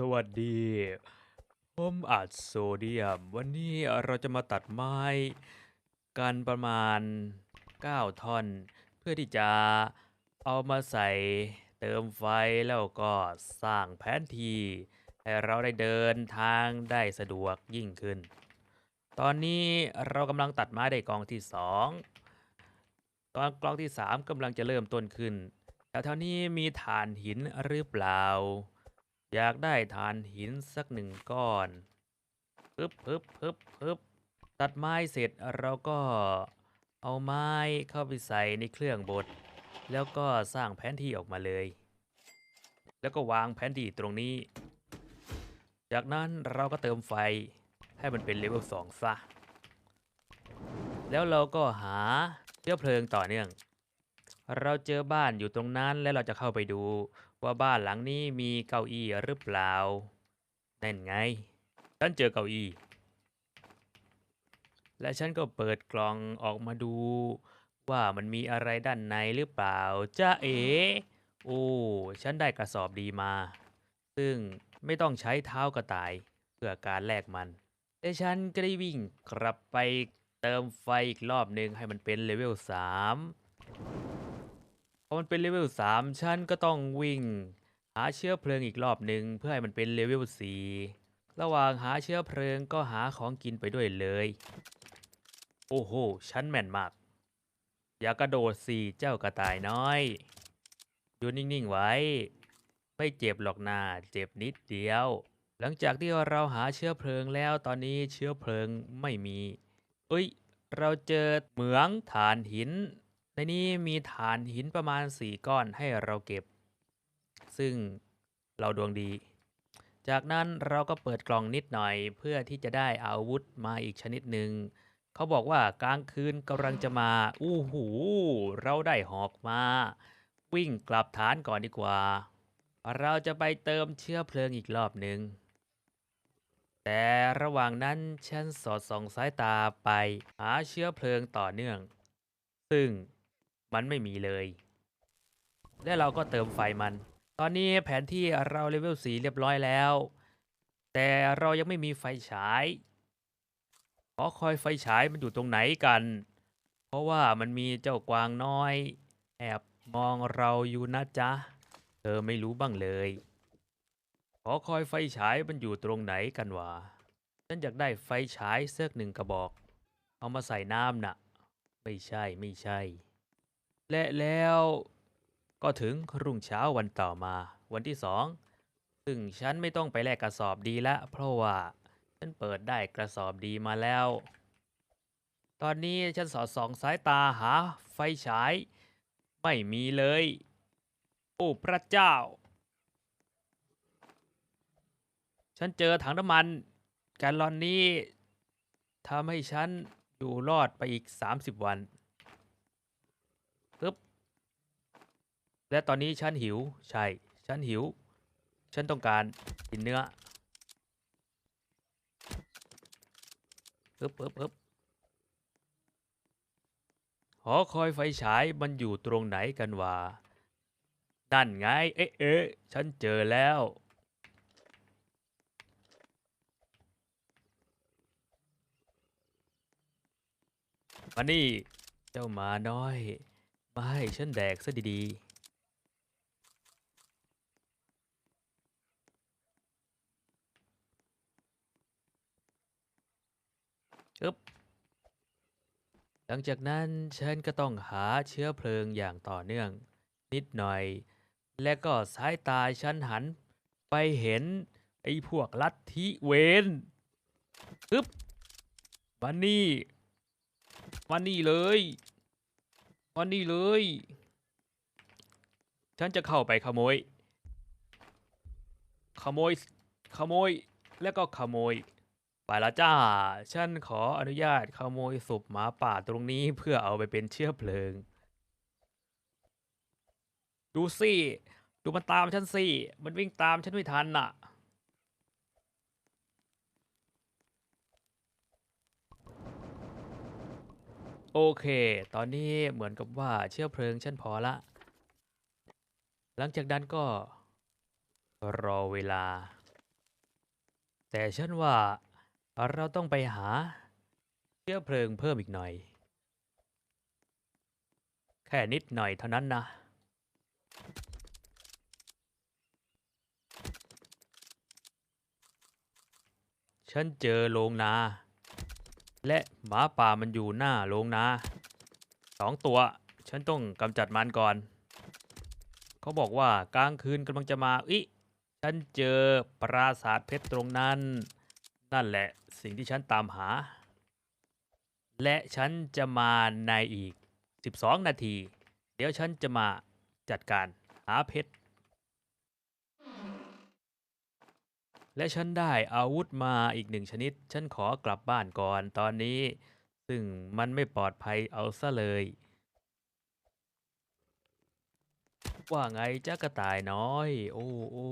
สวัสดี ผมอัดโซเดียม วันนี้เราจะมาตัดไม้กันประมาณ 9 ท่อน เพื่อที่จะเอามาใส่เติมไฟแล้วก็สร้างแผนที่ ให้เราได้เดินทางได้สะดวกยิ่งขึ้น ตอนนี้เรากำลังตัดไม้ได้กองที่สองตอนกองที่สามกำลังจะเริ่มต้นขึ้นแถวๆนี้มีฐานหินหรือเปล่า อยากได้ฐานหินสักหนึ่งก้อนปึ๊บปึ๊บปึ๊บปึ๊บตัดไม้เสร็จเราก็เอาไม้เข้าไปใส่ในเครื่องบด แล้วก็สร้างแผนที่ออกมาเลย แล้วก็วางแผนที่ตรงนี้ จากนั้นเราก็เติมไฟให้มันเป็นเลเวล2ซะ แล้วเราก็หาเชื้อเพลิงต่อเนื่อง เราเจอบ้านอยู่ตรงนั้นแล้วเราจะเข้าไปดู ว่าบ้านหลังนี้มีเก้าอี้หรือเปล่านั่นไง ฉันเจอเก้าอี้ และฉันก็เปิดกล่องออกมาดู ว่ามันมีอะไรด้านในหรือเปล่าจ้าเอ๋โอ้ฉันได้กระสอบดีมา ซึ่งไม่ต้องใช้เท้ากระต่ายเพื่อการแลกมันแต่ฉันก็ได้วิ่งกลับไปเติมไฟอีกรอบหนึ่งให้มันเป็นเลเวล3 พอมันเป็นเลเวล3ฉันก็ต้องวิ่ง หาเชื้อเพลิงอีกรอบหนึ่งเพื่อให้มันเป็นเลเวล4ระหว่างหาเชื้อเพลิงก็หาของกินไปด้วยเลย โอ้โหฉันแม่นมาก อย่ากระโดดสิเจ้ากระต่ายน้อย อยู่นิ่งๆไว้ ไม่เจ็บหรอกนาเจ็บนิดเดียว หลังจากที่เราหาเชื้อเพลิงแล้วตอนนี้เชื้อเพลิงไม่มี เอ้ย เราเจอเหมืองฐานหิน ในนี้มีฐานหินประมาณ 4 ก้อนให้เราเก็บ ซึ่งเราดวงดี จากนั้นเราก็เปิดกล่องนิดหน่อย เพื่อที่จะได้อาวุธมาอีกชนิดหนึ่ง เขาบอกว่ากลางคืนกำลังจะมา อู้หู เราได้หอกมา วิ่งกลับฐานก่อนดีกว่า เราจะไปเติมเชื้อเพลิงอีกรอบหนึ่ง แต่ระหว่างนั้นฉันสอดส่องสายตาไปหาเชื้อเพลิงต่อเนื่อง ซึ่ง มันไม่มีเลย และเราก็เติมไฟมัน ตอนนี้แผนที่เราเลเวลสีเรียบร้อยแล้ว แต่เรายังไม่มีไฟฉายขอคอยไฟฉายมันอยู่ตรงไหนกัน เพราะว่ามันมีเจ้ากวางน้อย แอบมองเราอยู่นะจ๊ะ เธอไม่รู้บ้างเลย ขอคอยไฟฉายมันอยู่ตรงไหนกันวะ ฉันอยากได้ไฟฉายเสือกหนึ่งกระบอก เอามาใส่น้ำน่ะ ไม่ใช่ไม่ใช่ และแล้วก็ถึงรุ่งเช้าวันต่อมา วันที่สองซึ่งฉันไม่ต้องไปแลกกระสอบดีละ เพราะว่าฉันเปิดได้กระสอบดีมาแล้ว ตอนนี้ฉันสอดส่องสายตาหาไฟฉาย ไม่มีเลย โอ้พระเจ้า ฉันเจอถังน้ำมันแกลลอนนี้ทำให้ฉันอยู่รอดไปอีก 30 วัน ปึ๊บ และตอนนี้ฉันหิว ใช่ ฉันหิว ฉันต้องการกินเนื้อปึ๊บปึ๊บปึ๊บหอคอยไฟฉายมันอยู่ตรงไหนกันวะนั่นไง เอ๊ะเอ๊ะฉันเจอแล้ว มานี่ เจ้าหมาน้อย มาให้ฉันแดกซะดีๆอึ๊บหลังจากนั้นฉันก็ต้องหาเชื้อเพลิงอย่างต่อเนื่อง นิดหน่อย และก็สายตาฉันหันไปเห็น ไอ้พวกลัทธิเวนอึ๊บมานี่มานี่เลย มานี่เลย ฉันจะเข้าไปขโมย ขโมย ขโมย แล้วก็ขโมย ไปละจ้า ฉันขออนุญาตขโมยศพหมาป่าตรงนี้เพื่อเอาไปเป็นเชื้อเพลิง ดูสิ ดูมันตามฉันสิ มันวิ่งตามฉันไม่ทันน่ะ โอเค ตอนนี้เหมือนกับว่าเชื้อเพลิงฉันพอละ หลังจากนั้นก็ รอเวลา แต่ฉันว่าเราต้องไปหา เชื้อเพลิงเพิ่มอีกหน่อย แค่นิดหน่อยเท่านั้นนะ ฉันเจอโรงนา และหมาป่ามันอยู่หน้าโรงนาสองตัว ฉันต้องกำจัดมันก่อน เขาบอกว่ากลางคืนกำลังจะมาอิฉันเจอปราสาทเพชรตรงนั้น นั่นแหละสิ่งที่ฉันตามหา และฉันจะมาในอีก 12 นาที เดี๋ยวฉันจะมาจัดการหาเพชร และฉันได้อาวุธมาอีกหนึ่งชนิด ฉันขอกลับบ้านก่อนตอนนี้ ซึ่งมันไม่ปลอดภัยเอาซะเลย ว่าไงจ้ากระต่ายน้อย โอ้โอ้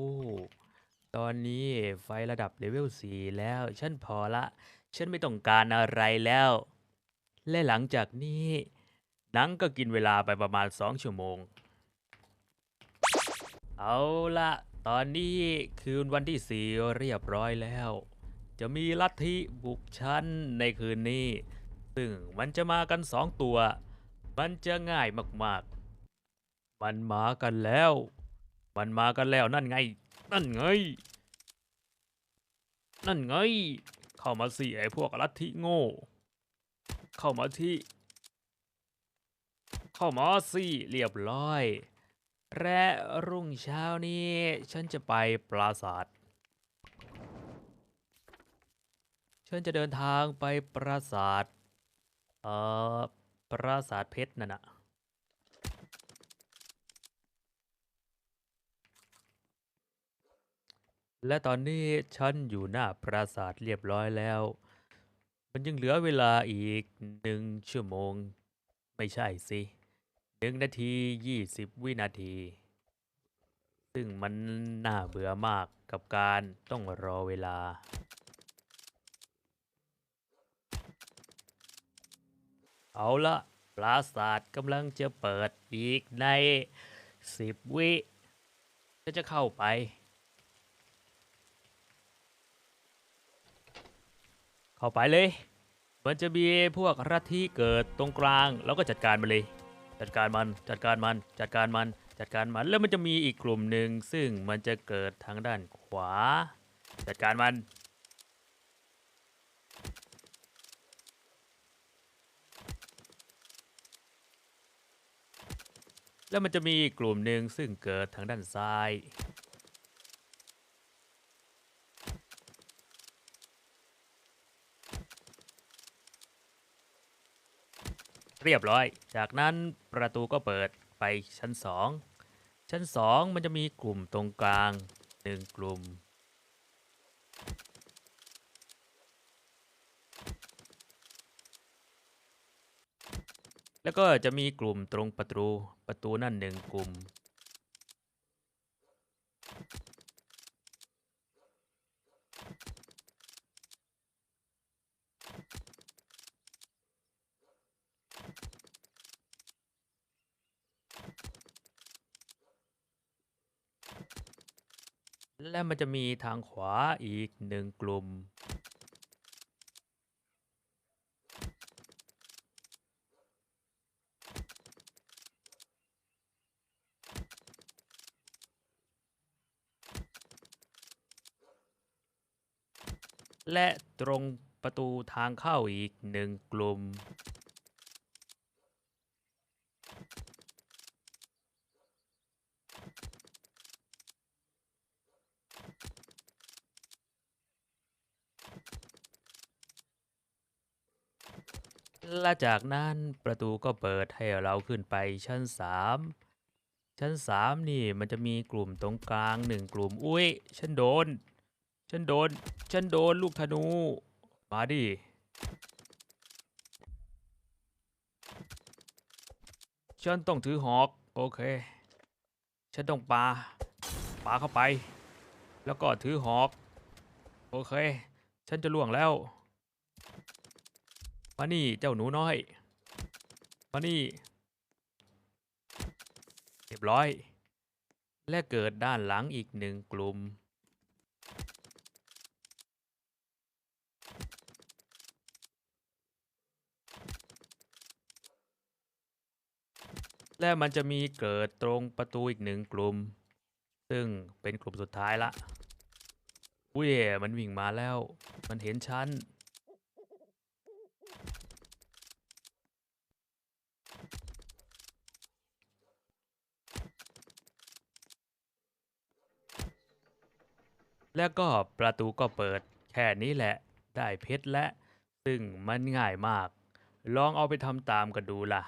ตอนนี้ไฟระดับเลเวล4แล้ว ฉันพอละ ฉันไม่ต้องการอะไรแล้ว และหลังจากนี้หนังก็กินเวลาไปประมาณ2ชั่วโมง เอาละ ตอนนี้คืนวันที่4เรียบร้อยแล้ว จะมีลัทธิบุกชั้นในคืนนี้ ซึ่งมันจะมากันสองตัว มันจะง่ายมากๆ มันมากันแล้ว มันมากันแล้วนั่นไง นั่นไง นั่นไง เข้ามาสิไอ้พวกลัทธิโง่ เข้ามาที่ เข้ามาสิเรียบร้อย และรุ่งเช้านี้ ฉันจะไปปราสาท ฉันจะเดินทางไปปราสาท เอ่อ ปราสาทเพชรนั่นนะและตอนนี้ฉันอยู่หน้าปราสาทเรียบร้อยแล้ว มันยังเหลือเวลาอีกหนึ่งชั่วโมง ไม่ใช่สิ หนึ่งนาทียี่สิบวินาที ซึ่งมันน่าเบื่อมากกับการต้องรอเวลา เอาละปราสาทกำลังจะเปิดอีกในสิบวิฉันจะเข้าไปเข้าไปเลย มันจะมีพวกรัฐที่เกิดตรงกลาง แล้วก็จัดการมันเลย จัดการมันจัดการมันจัดการมันจัดการมันแล้วมันจะมีอีกกลุ่มหนึ่งซึ่งมันจะเกิดทางด้านขวา จัดการมัน แล้วมันจะมีอีกกลุ่มหนึ่งซึ่งเกิดทางด้านซ้าย เรียบร้อย จากนั้นประตูก็เปิดไปชั้นสอง ชั้นสองมันจะมีกลุ่มตรงกลางหนึ่งกลุ่ม แล้วก็จะมีกลุ่มตรงประตูประตูนั่นหนึ่งกลุ่ม และมันจะมีทางขวาอีกหนึ่งกลุ่ม และตรงประตูทางเข้าอีกหนึ่งกลุ่ม และจากนั้นประตูก็เปิดให้เราขึ้นไปชั้นสามชั้นสามนี่มันจะมีกลุ่มตรงกลางหนึ่งกลุ่มอุ้ยฉันโดน ฉันโดน ฉันโดนลูกธนู มาดิ ฉันต้องถือหอก โอเค ฉันต้องปาปาเข้าไป แล้วก็ถือหอก โอเค ฉันจะล่วงแล้ว มานี่เจ้าหนูน้อย มานี่เรียบร้อย และเกิดด้านหลังอีกหนึ่งกลุ่ม และมันจะมีเกิดตรงประตูอีกหนึ่งกลุ่ม ซึ่งเป็นกลุ่มสุดท้ายละอุ้ยมันวิ่งมาแล้ว มันเห็นฉัน แล้วก็ประตูก็เปิด แค่นี้แหละ ได้เพชรและ ซึ่งมันง่ายมาก ลองเอาไปทำตามกันดูล่ะ